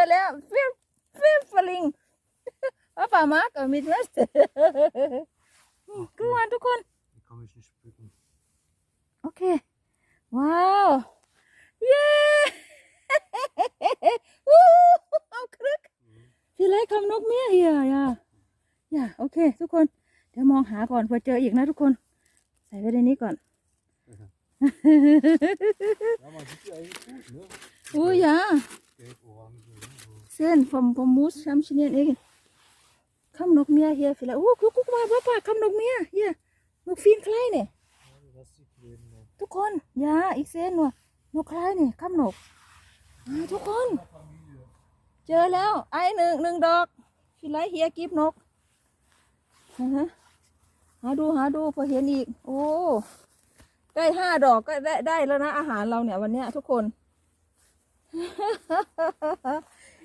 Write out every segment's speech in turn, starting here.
อแล้วฟิฟฟิฟฟลิงป้าป่ามากับมิดเวสกูวันทุกคน Die kann ich nicht pflücken. โอเค ว้าว เย้วู้เอาครึกพี่เล็กคำนกเมียเฮียอย่าอย่าโอเค ทุกคน เดี๋ยวมองหาก่อนเผื่อเจออีกนะทุกคน ใส่ไว้ในนี้ก่อน Ja, man sieht die eigentlich gut, ne? อู้ยา Gelb, orange, ne? So. เส้นผมผมมูสชัมเนียนเองคำนกเมียเฮียพี่เล็กอู้กุ๊กกุ๊กมาป้าป่าคำนกเมียเฮียนกฟีนใครเนี่ย Ja, du hast die Kleinen noch. ทุกคนอยาอีกเส้นว่ะนกคล้ายนี่ข้ามนกทุกคน เจอแล้ว ไอ้หนึ่งหนึ่งดอกฟิไลเฮียกิบนกฮะหาดูหาดูพอเห็นอีก โอ้ ได้ห้าดอกก็ได้ได้แล้วนะ อาหารเราเนี่ยวันเนี้ยทุกคน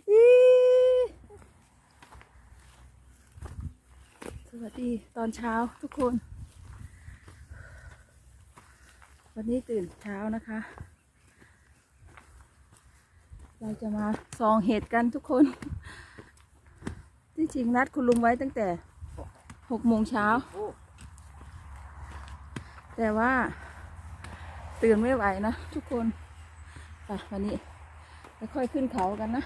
สวัสดีตอนเช้าทุกคน วันนี้ตื่นเช้านะคะ เราจะมาส่องเห็ดกันทุกคน ที่จริงนัดคุณลุงไว้ตั้งแต่หกโมงเช้า แต่ว่าตื่นไม่ไหวนะทุกคนไปวันนี้ไปค่อยขึ้นเขากันนะ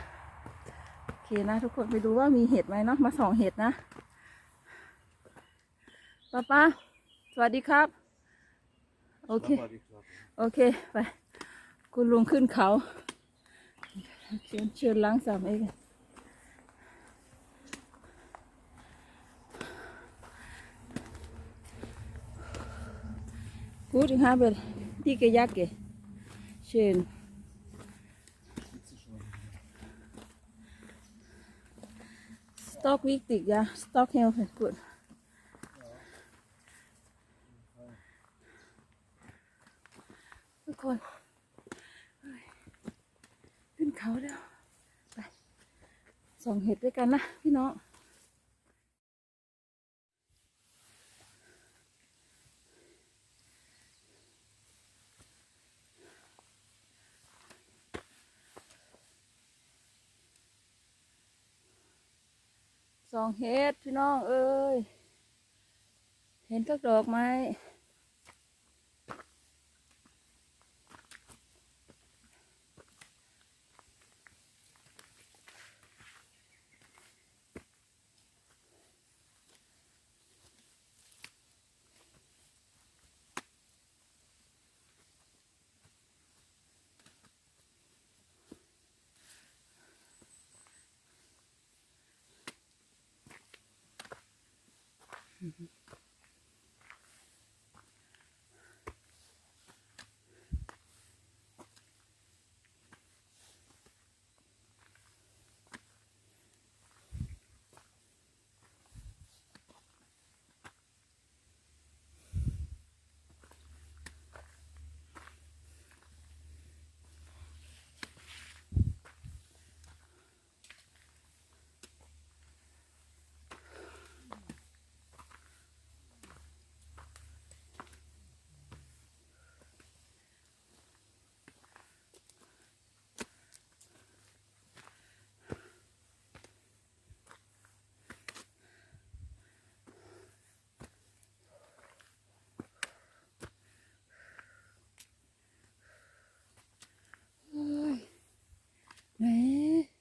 เคนะทุกคนไปดูว่ามีเห็ดไหมเนาะมาส่องเห็ดนะป้าป้าสวัสดีครับ โอเค das war die Klappe. โอเค ไป คุณลุงขึ้นเขา เชิญเชิญล้างสามเองกูถึงห้าเบลที่กยักเกเชิญ Stock wichtig, ja. Stock helfen, gut. ทุกคนขึ้นเขาแล้ว ไป ส่องเห็ดด้วยกันนะพี่น้อง องเห็ดพี่น้องเอ้ย เห็นสักดอกไหม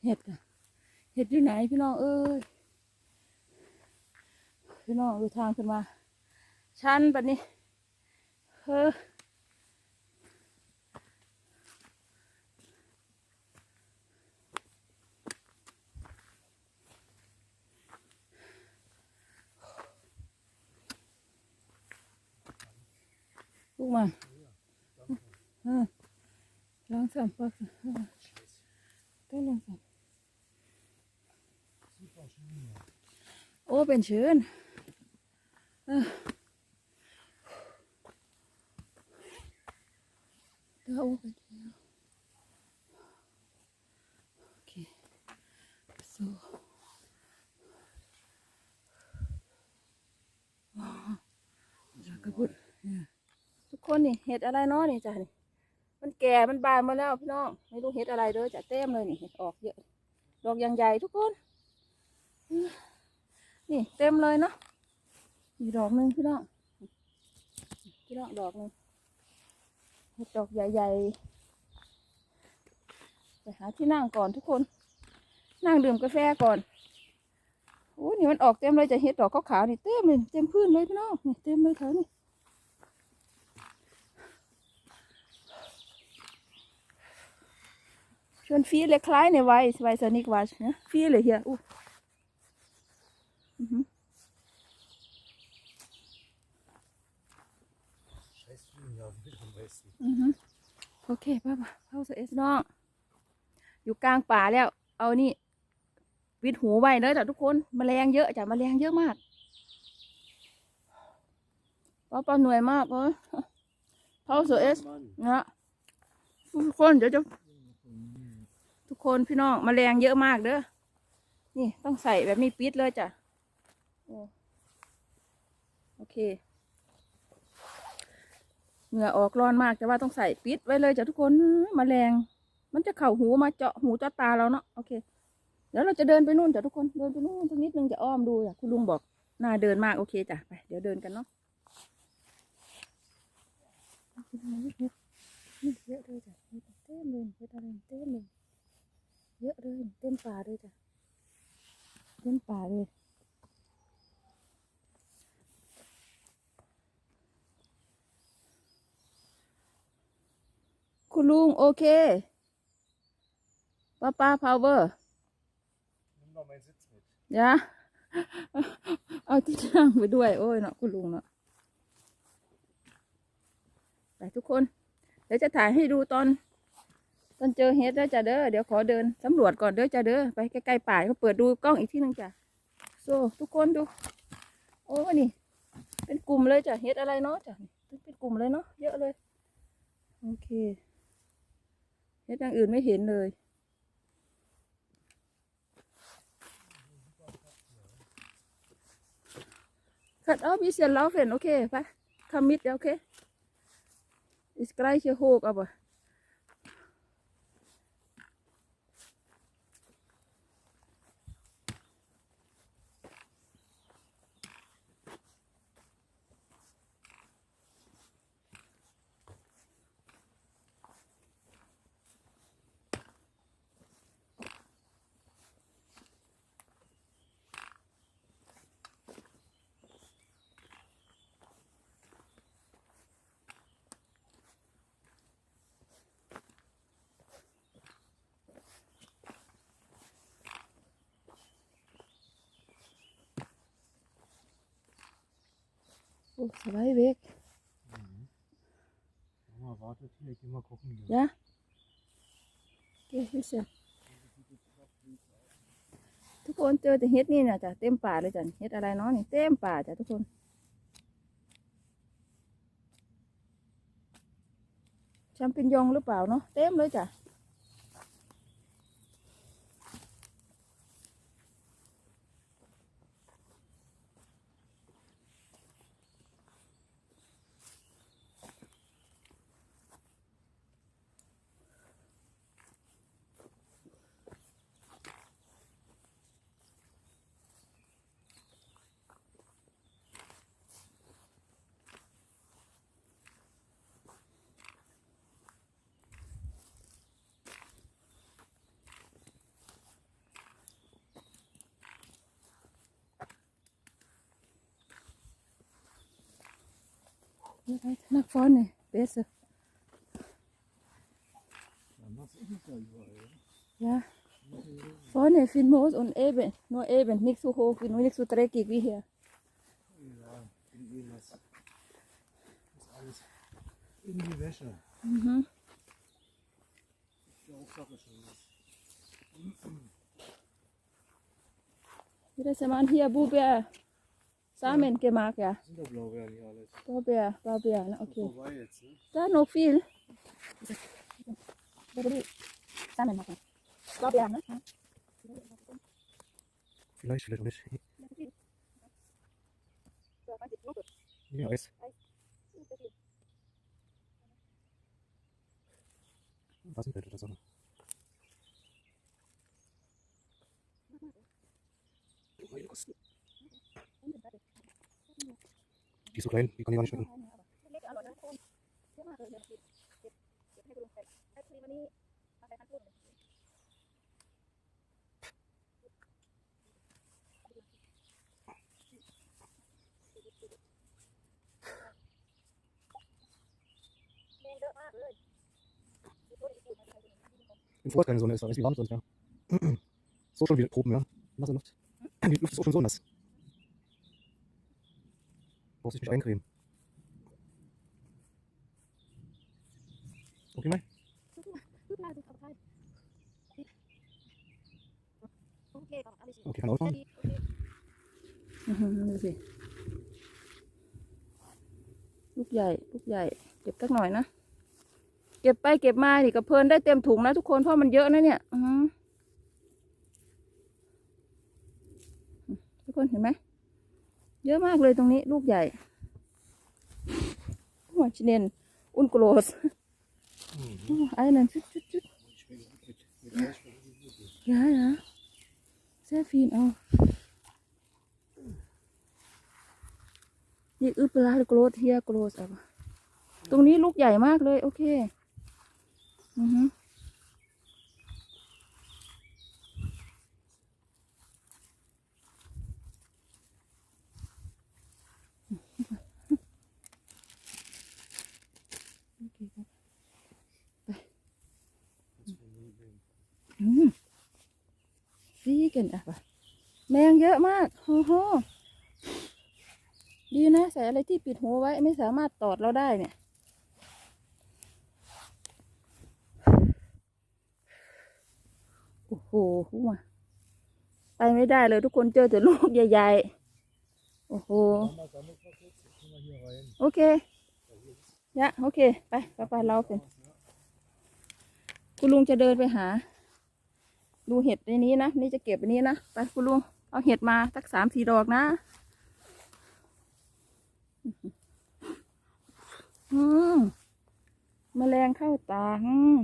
เห็ดเห็ดอยู่ไหนพี่น้องเอ้ยพี่น้องดูทางขึ้นมาชันแบบนี้เฮ้อลูกมาเออ Langsam, wachsen. Ganz langsam. Oh, bin schön. Ah. Da oben. Ja. Okay. So. Ah. Ja, kaputt. Ja. ทุกคนนี่เห็ดอะไรเนาะนี่จ้ะนี่มันแก่มันบานมาแล้วพี่น้องไม่รู้เห็ดอะไรเด้อจะเต็มเลยนี่เห็ดออกเยอะดอกยางใหญ่ทุกคน นี่เต็มเลยเนาะอีกดอกหนึ่งพี่น้องพี่น้องดอกหนึ่งเห็ดอกใหญ่ๆไปหาที่นั่งก่อนทุกคน นั่งดื่มกาแฟก่อนโอ้นี่มันออกเต็มเลยจะเห็ดดอกขาวๆนี่เต็มเลยเต็มพื้นเลยพี่น้องนี่เต็มเลยแถวนี้ Schon viele kleine Weiß, weißer nicht was, ne? Viele hier. Uh. Mhm. Scheiß Fliegen, ja, mit am besten. อือ ฮึโอเคป้าป้าเข้าสเอสน้องอยู่กลางป่าแล้ว เอานี่ วิดหูไว้เลยจ้ะทุกคนมแมลงเยอะจ้ะแมลงเยอะมากป้าป้าเหนื่อยมากเลยเข้าสเอส Mann. นะทุกคนเดี๋ยวจะทุกคนพี่น้องมแมลงเยอะมากเด้อนี่ต้องใส่แบบมีปิดเลยจ้ะ โอ้โอเค เหงื่อออกร้อนมากแต่ว่าต้องใส่ปิดไว้เลยจ้ะทุกคนมแมลง มันจะเข่าหูมาเจาะหูเจาะตาเราเนาะโอเคเดี๋ยวเราจะเดินไปนู่นจ้ะทุกคนเดินไปนู่นสักนิดนึงจะอ้อมดูจ้ะคุณลุงบอกน่าเดินมากโอเคจ้ะไปเดี๋ยวเดินกันเนาะเยอะเลยจ้ะเต็มเลยเยอะอะไรเต็มเลยเยอะเลยเต็มป่าเลยจ้ะเต็มป่าเลย คุณลุง โอเคป้าป้าพาวเวอร์ Nimm doch meinen Sitz mit. ยะเอาที่นั่งไปด้วย โอ้ยเนาะคุณลุงเนาะไปทุกคน เดี๋ยวจะถ่ายให้ดูตอน ตอนเจอเฮดแล้วจ้ะเด้อเดี๋ยวขอเดินสำรวจก่อนเด้อจ้ะเด้อไปใกล้ๆป่าเขาเปิดดูกล้องอีกที่หนึงจ้ะโซ่ทุกคนดู โอ้นี่ เป็นกลุ่มเลยจ้ะเฮดอะไรเนาะจ้ะเป็นกลุ่มเลยเนาะเยอะเลย โอเค เห็ดอย่างอื่นไม่เห็นเลยขัดอ้อมีเสียนเล้าเห็นโอเคปะคำมิดโอเคอีส is gleich hoch, aber Oh, so weit weg. Mhm. Mama wartet hier, ich geh mal gucken. Hier. Ja? Okay, ist ja. ทุกคนเจอแต่เฮ็ดนี่นะจ้ะเต็มป่าเลยจ้ะเฮ็ดอะไรเนาะนี่เต็มป่าจ้ะทุกคนแชมปิญยองหรือเปล่าเนาะเต็มเลยจ้ะ Nach vorne, besser. Ja, ist ja. Ja. Vorne viel Moos und eben, nur eben, nicht so hoch, nur nicht so dreckig wie hier. Ja, in eh was. Ist alles in die Wäsche. Mhm. Die Hauptsache schon was. Wieder sind wir hier Buber Samen gemacht, ja. Sind doch Blaubeeren hier alles. Blaubeer, Blaubeer, na, Ist okay. vorbei jetzt, ne? Da noch viel. Samen machen. Blaubeer, ne? Vielleicht, vielleicht auch nicht. Ja, Eis. Was sind denn das? Die ist so klein, die kann ich gar nicht schmecken. Im Vorort keine Sonne ist, da ist wie warm sonst, ja. So schon wieder Proben, ja. Nasse Luft. Die Luft ist auch schon so nass. Brauchst dich nicht eincremen. Okay, Mai? โอเคต่อเอาไปสิ Okay, kann ausmachen. ดูสิลูกใหญ่ ลูกใหญ่ เก็บสักหน่อยนะ เก็บไปเก็บมาดิกระเพลินได้เต็มถุงแล้วทุกคน เพราะมันเยอะนะเนี่ย อือหือทุกคนเห็นไหม เยอะมากเลยตรงนี้ ลูกใหญ่หัวชิเนนอุนโกโรสไอ้นั่นชุดชุดชุด Ja, ja. Sehr viel auch. นี่อึปลาโกรธเฮียโกรธอะตรงนี้ลูกใหญ่มากเลย โอเค อือฮึโอเคครับไป อืมซีกันอะปะแมงเยอะมากโอ้โหดีนะใส่อะไรที่ปิดหูไว้ไม่สามารถตอดเราได้เนี่ย โอ้โหหัวไปไม่ได้เลยทุกคนเจอแต่ลูกใหญ่ๆ โอ้โห โอเคยะโอเค ไปไปเราเป็น คุณลุงจะเดินไปหา ดูเห็ดในนี้นะ นี่จะเก็บอันนี้นะ ไปคุณลุง เอาเห็ดมาสักสามสี่ดอกนะ อืมแมลงเข้าตาอืม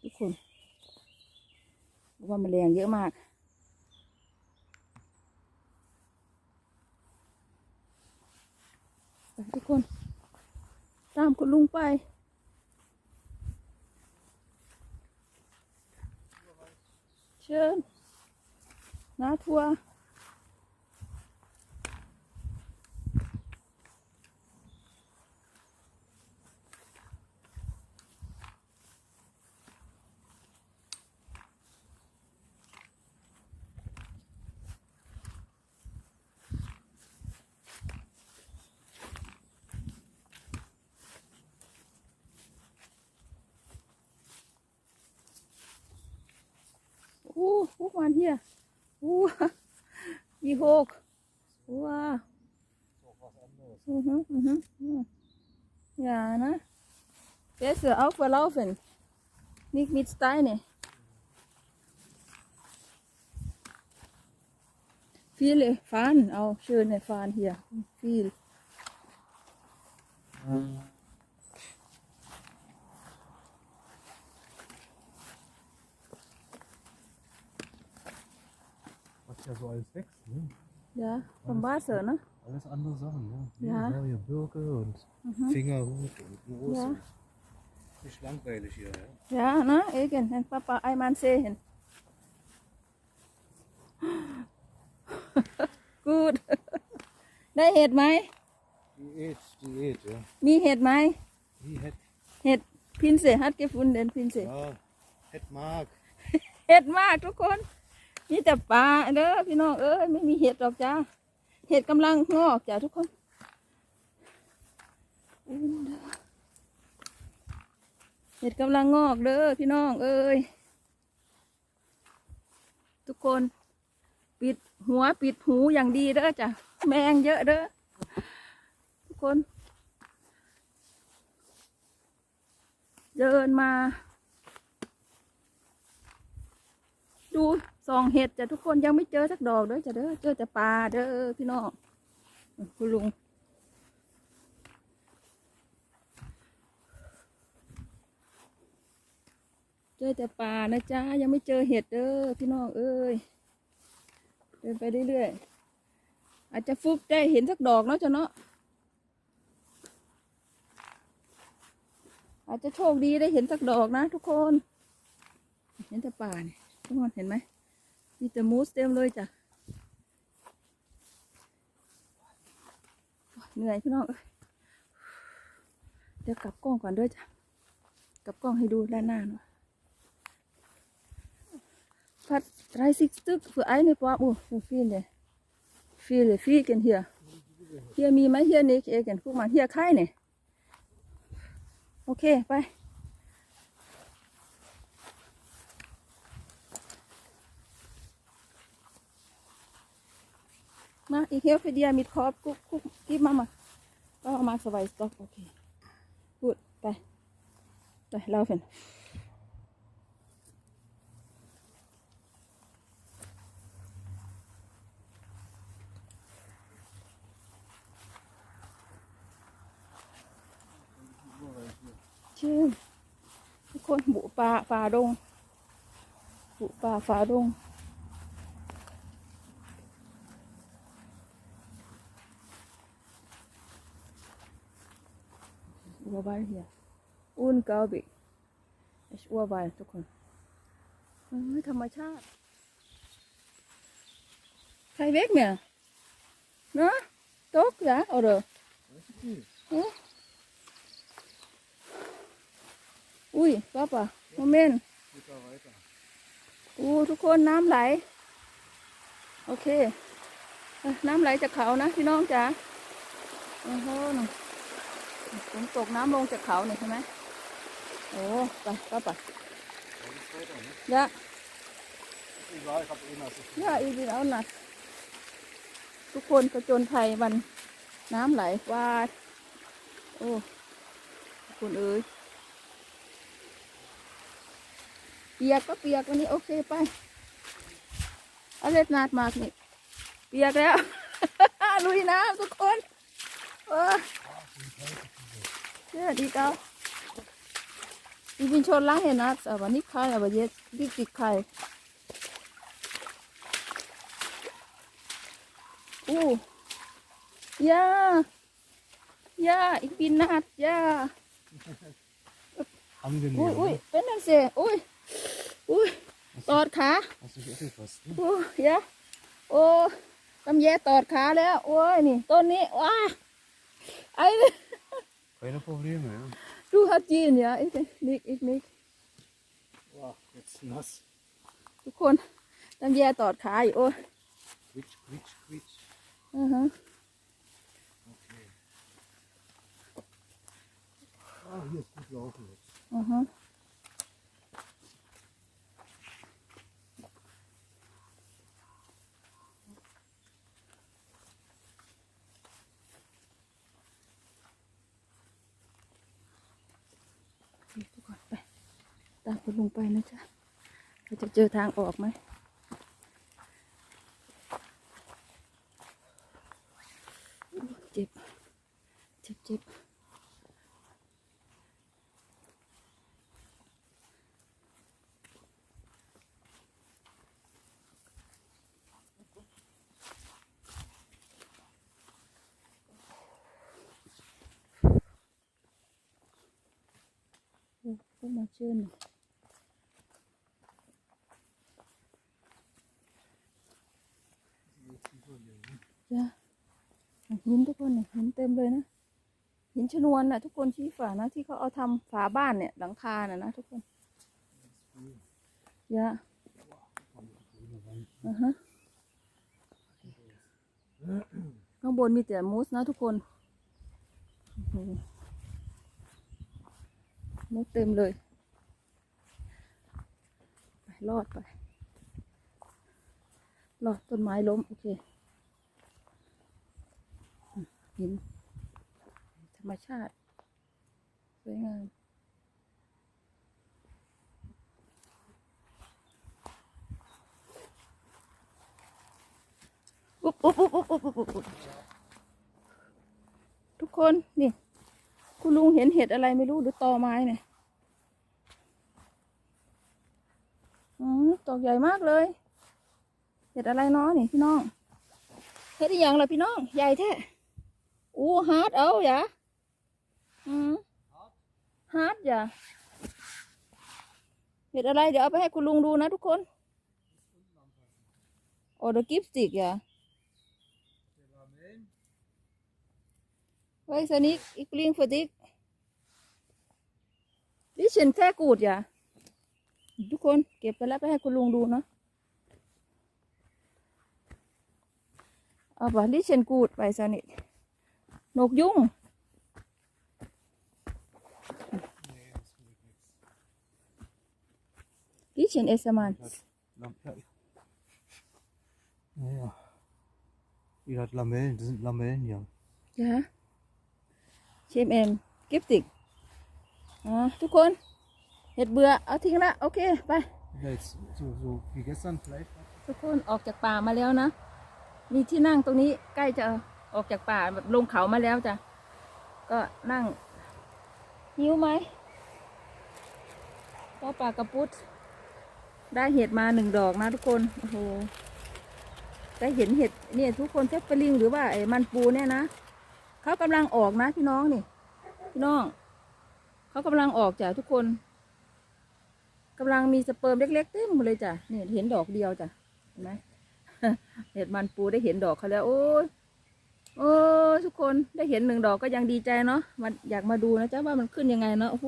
ทุกคนว่าแมลงเยอะมากทุกคน ตามคุณลุงไป เชิญน้าทัวร์ Besser auflaufen. Nicht mit Steine. Viele Fahnen, auch schöne Fahnen hier. Viel. Was ja so alles wächst, ne? Ja, vom Wasser, ne? Alles andere Sachen, ne? Ja. Neue Birke und Mhm. Fingerhut und Moos. Ja. Und- Nicht langweilig hier, ja? Ja, ne? Egen, den Papa einmal sehen. Gut. ได้เห็ดไหม Diät, Diät, ja. มีเห็ดไหม Die Het, เห็ดพินเสฮัดเกฟุนเดนพินเส ja, Het Mark. เห็ดมากทุกคน มีแต่ปลาเด้อพี่น้องเอ้ยไม่มีเห็ดหรอกจ้า เห็ดกำลังงอกจ้าทุกคน เห็ดกำลังงอกเด้อพี่น้องเอ้ยทุกคนปิดหัวปิดหูอย่างดีเด้อจ้ะแมงเยอะเด้อทุกคน เดินมา ดูซองเห็ดจ้ะทุกคนยังไม่เจอสักดอกเด้อจ้ะเด้อเจอแต่ปลาเด้อพี่น้องคุณลุง จจอแต่ป่านะจ๊ะยังไม่เจอเห็ดเด้อพี่น้องเอ้ยเดินไปเรื่อยๆอาจจะฟุกได้เห็นสักดอกเนาะจ้ะเนาะอาจจะโชคดีได้เห็นสักดอกนะทุกคน เห็นแต่ป่าเนี่ยทุกคนเห็นไหมมีแต่มูสเต็มเลยจ้ะเหนื่อยพี่น้องเดี๋ยวกลับกล้องก่อนด้วยจ้ะกลับกล้องให้ดูด้านหน้าหน่อย phát rai xích tức vừa ái này qua bù phi này phi này phi cần hiểu hiểu mi mấy hiểu này kia cần cũng mà hiểu khai này ok bye มาอีเฮลฟเดียมิดคอปกุ๊กกุ๊กกิบมามาก็มาสบายสต็อกโอเคกูดไปไปเราเป็น ชื่อทุกคนบุป่าฝ่าดงบุป่าฝ่าดง Urwald hier. Unglaublich. Ist Urwald ทุกคนเฮ้ยธรรมชาติใครเวกเนี่ยเนาะตกจ้ะเอาเด้อฮะ อุ้ยป้าป่ะโมเมนต์อู้ทุกคนน้ำไหล โอเค น้ำไหลจากเขานะพี่น้องจ๋าโอ้โหน่ะฝนตกน้ำลงจากเขาเนี่ยใช่ไหมโอ้ไปป้าป่ะยะยะอีกแล้วนะทุกคนผจญภัยวันน้ำไหลวาดโอ้ทุกคนเอ้ย เปียกก็เปียกวันนี้โอเคไปเอาเล็ดนาดมากนี่เปียกแล้ว ลุยน้ำทุกคนเออเชื่อดีเก้าอีบินชนล้างเห็นนะแต่วันนี้ใครอะวันเย็ดดิจิใครอู้ย่าย่าอีกบินนาดย่า Angenehm. อุ้ยอุ้ย ne? เป็นนั่นสิอุ้ย อุ้ยตอดขา Hast du dich aufgefasst? Ne? โอ้ยะโอ้ตำแยตอดขาแล้ว โอ้ยนี่ต้นนี้ว้าไอ้ Keine Probleme, ja. ดูฮัดจีนเนี่ยอีกนิกอีกนิก Wow, jetzt nass. ทุกคนตำแยตอดขาอยู่โอ้ย Quietsch, quietsch, quietsch. อือฮะ Okay. Ah, hier ist gut laufen jetzt. อือฮะ ทุกคนไป ตามคุณลุงไปนะจ๊ะเราจะเจอทางออกไหม เจ็บ เจ็บเจ็บโอ้ก็มาเชื่อนจ้ะหินทุกคนเนี่ยหินเต็มเลยนะหินชนวนน่ะทุกคนชี้ฝานะที่เขาเอาทำฝาบ้านเนี่ย หลังคาน่ะนะทุกคนยะอือฮะข้างบนมีแต่มูสนะทุกคนมูสเต็มเลย รอดไป รอดต้นไม้ล้ม โอเคหินธรรมชาติ สวยงามอุ๊บอุ๊บอุ๊บอุ๊บอุ๊บอุ๊บทุกคน นี่ คุณลุงเห็นเห็ดอะไรไม่รู้หรือตอไม้เนี่ย อืมดอกใหญ่มากเลยเห็ดอะไรเนาะนี่พี่น้องเห็ดอีหยังล่ะพี่น้อง ใหญ่แท้อู้ฮาร์ดเอาอย่าอืมฮาร์ดอย่าเห็ดอะไรเดี๋ยวเอาไปให้คุณลุงดูนะทุกคนโอ้เดอะกิฟติกอย่าไว้สนิกอีกลิงฟติกดิฉันแท้กูดอย่า ทุกคนเก็บไปแล้วไปให้คุณลุงดูเนาะเอาไปลิเชนกูดไปซะนี่นกยุงลิเชนเอสมัน Lam ja. Ja. Ihr hat Lamellen, das sind Lamellen, ja. จ้ะเชมเเห็ดเบื่อเอาทิ้งละโอเคไป Ja, jetzt so, so wie gestern Fleisch. ทุกคนออกจากป่ามาแล้วนะ มีที่นั่งตรงนี้ใกล้จะออกจากป่าแบบลงเขามาแล้วจ้ะ ก็นั่งหิวไหมก็ป่ากระปุดได้เห็ดมาหนึ่งดอกนะทุกคน โอ้โห ได้เห็นเห็ดเนี่ยทุกคนเทปเปอร์ลิงหรือว่าไอ้มันปูเนี่ยนะ เขากำลังออกนะพี่น้องนี่ พี่น้อง เขากำลังออกจ้ะทุกคน กำลังมีสเปิร์มเล็กๆเต็มเลยจ้ะเนี่เห็นดอกเดียวจ้ะเห็นไหมเห็ดมันปูได้เห็นดอกเขาแล้วโอ้ยโอ้ยทุกคนได้เห็นหนึ่งดอกก็ยังดีใจเนาะมันอยากมาดูนะจ๊ะว่ามันขึ้นยังไงเนาะโอ้โห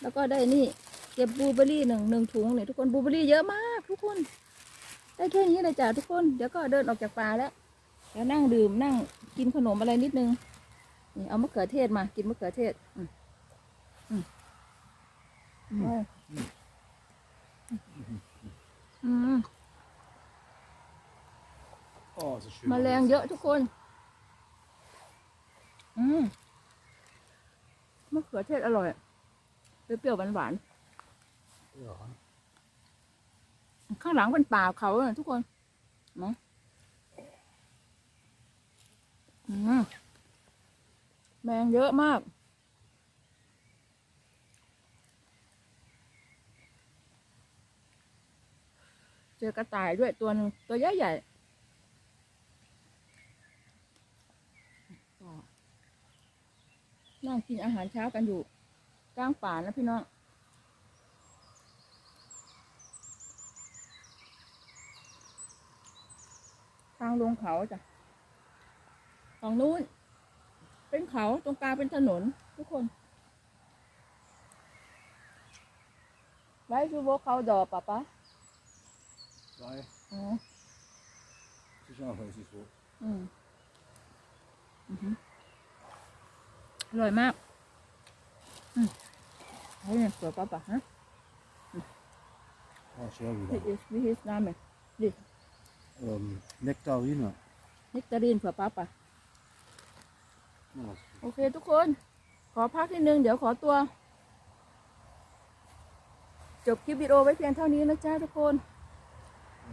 แล้วก็ได้นี่เก็บบูเบอรี่หนึ่งหนึ่งถุงเนี่ยทุกคนบูเบอร์รี่เยอะมาก ทุกคน ได้แค่นี้เลยจ้ะทุกคนเดี๋ยวก็เดินออกจากป่าแล้วเดี๋ยวนั่งดื่มนั่งกินขนมอะไรนิดนึงนี่เอามะเขือเทศมากินมะเขือเทศอืมอืมอืมอืม Oh, so schön. แมลงเยอะทุกคน อืมมะเขือเทศอร่อยเปรี้ยวๆหวาน Ja. ๆ ข้างหลังเป็นป่าเขาเลยทุกคนเนาะอืมแมงเยอะมาก จอกระต่ายด้วยตัวหนึ่งตัวใหญ่ใหญ่ๆนั่งกินอาหารเช้ากันอยู่กลางป่านะพี่น้องทางลงเขาจ้ะฝั่งนู้น เป็นเขาตรงกลางเป็นถนน ทุกคนไว้ชูโบเขาดอปะปะ Zwei. อ๋อ Sicher noch, weiß ich so. อืมอือหืออร่อยมาก อืมเฮ้ยสวยปะปะฮะ Oh, schwer This wieder. is this is name this Ähm, Nektarine. นิกตารีนเผื่อป้าปะ Ja, โอเคทุกคน ขอพักนิดนึง เดี๋ยวขอตัว จบคลิปวิดีโอไว้เพียงเท่านี้นะจ๊ะทุกคนโอ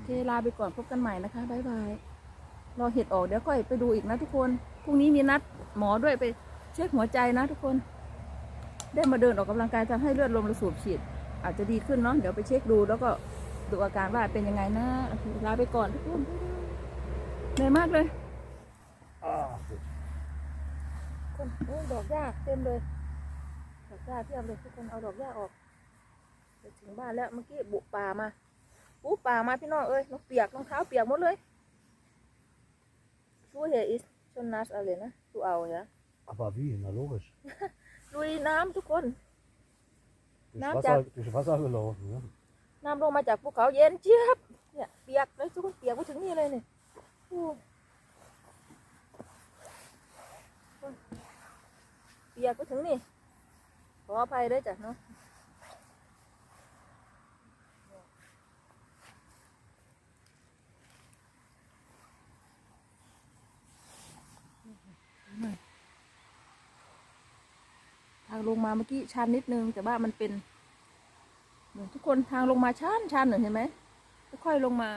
เคลาไปก่อนพบกันใหม่นะคะบ๊ายบายรอเห็ดออกเดี๋ยวค่อยไปดูอีกนะทุกคนพรุ่งนี้มีนัดหมอด้วยไปเช็คหัวใจนะทุกคน ได้มาเดินออกกำลังกายทำให้เลือดลมระสูบฉีด อาจจะดีขึ้นเนาะเดี๋ยวไปเช็คดูแล้วก็ดูอาการว่าเป็นยังไงนะลาไปก่อนทุกคนเหนื่อยมากเลยคนโอ้ยดอกหญ้าเต็มเลยดอกหญ้าเทียบเลยทุกคนเอาดอกหญ้าออกถึงบ้านแล้วเมื่อกี้บุกป่ามา บุกป่ามาพี่น้องเอ้ยรองเปียกรองเท้าเปียกหมดเลยดูเฮอิสชนนัสอะไรนะตูเอาเนี่ย Aber wie? Na logisch. ลุยน้ำทุกคน Durch Na, Wasser, durch Wasser gelaufen, ja. น้ำลงมาจากภูเขาเย็นเจี๊ยบ เนี่ยเปียกเลยทุกคนเปียกไปถึงนี่เลยเนี่ยโอ้เปียกไปถึงนี่ ขออภัยด้วยจ้ะเนาะ ทางลงมาเมื่อกี้ชันนิดนึง แต่ว่ามันเป็นทุกคนทางลงมาชันชันหน่อยเห็นไหมค่อยๆลงมา